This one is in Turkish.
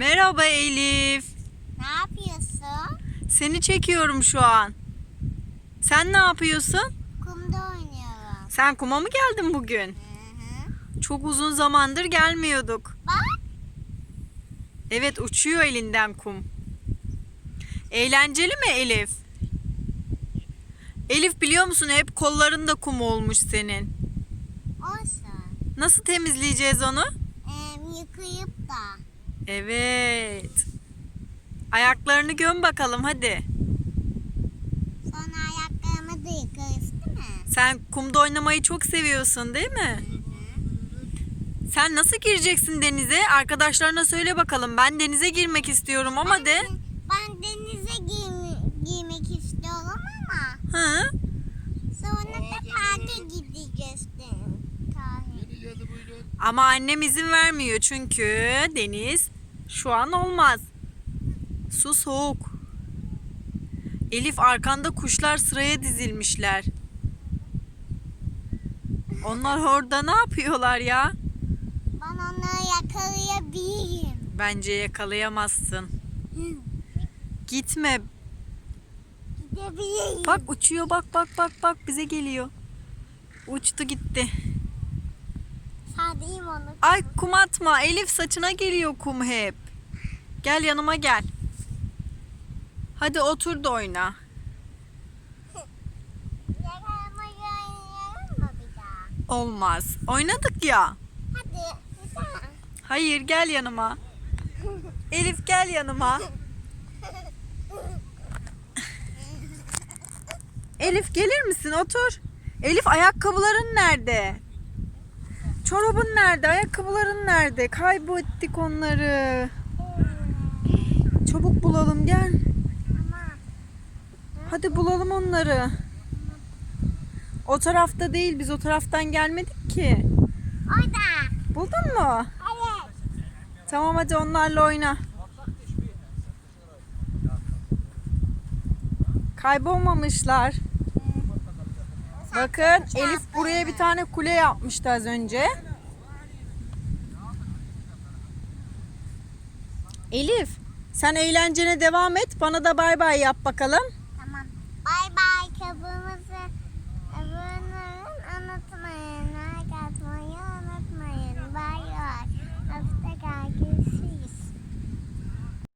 Merhaba Elif. Ne yapıyorsun? Seni çekiyorum şu an. Sen ne yapıyorsun? Kumda oynuyorum. Sen kuma mı geldin bugün? Hı hı. Çok uzun zamandır gelmiyorduk. Bak. Evet uçuyor elinden kum. Eğlenceli mi Elif? Elif biliyor musun hep kollarında kum olmuş senin. Olsun. Nasıl temizleyeceğiz onu? Ee, yıkayıp da. Evet. Ayaklarını göm bakalım hadi. Sonra ayaklarımı da yıkarız değil mi? Sen kumda oynamayı çok seviyorsun değil mi? Sen nasıl gireceksin denize? Arkadaşlarına söyle bakalım. Ben denize girmek istiyorum ama Ben de. Ben denize giymi- giymek istiyorum ama Hı? sonra da parka gideceğiz. de- Tahir. Ama annem izin vermiyor çünkü deniz şu an olmaz. Su soğuk. Elif arkanda kuşlar sıraya dizilmişler. Onlar orada ne yapıyorlar ya? Ben onları yakalayabilirim. Bence yakalayamazsın. Gitme. Gidebilirim. Bak uçuyor bak bak bak bak bize geliyor. Uçtu gitti. Sadeyim onu. Ay kum atma. Elif saçına geliyor kum hep. Gel yanıma gel. Hadi otur da oyna. Olmaz. Oynadık ya. Hadi. Hayır gel yanıma. Elif gel yanıma. Elif gelir misin? Otur. Elif ayakkabıların nerede? Çorabın nerede? Ayakkabıların nerede? Kaybettik onları. Çabuk bulalım gel. Hadi bulalım onları. O tarafta değil biz o taraftan gelmedik ki. orada. Buldun mu? Evet. Tamam hadi onlarla oyna. Kaybolmamışlar. Bakın Elif buraya bir tane kule yapmıştı az önce. Elif sen eğlencene devam et. Bana da bay bay yap bakalım.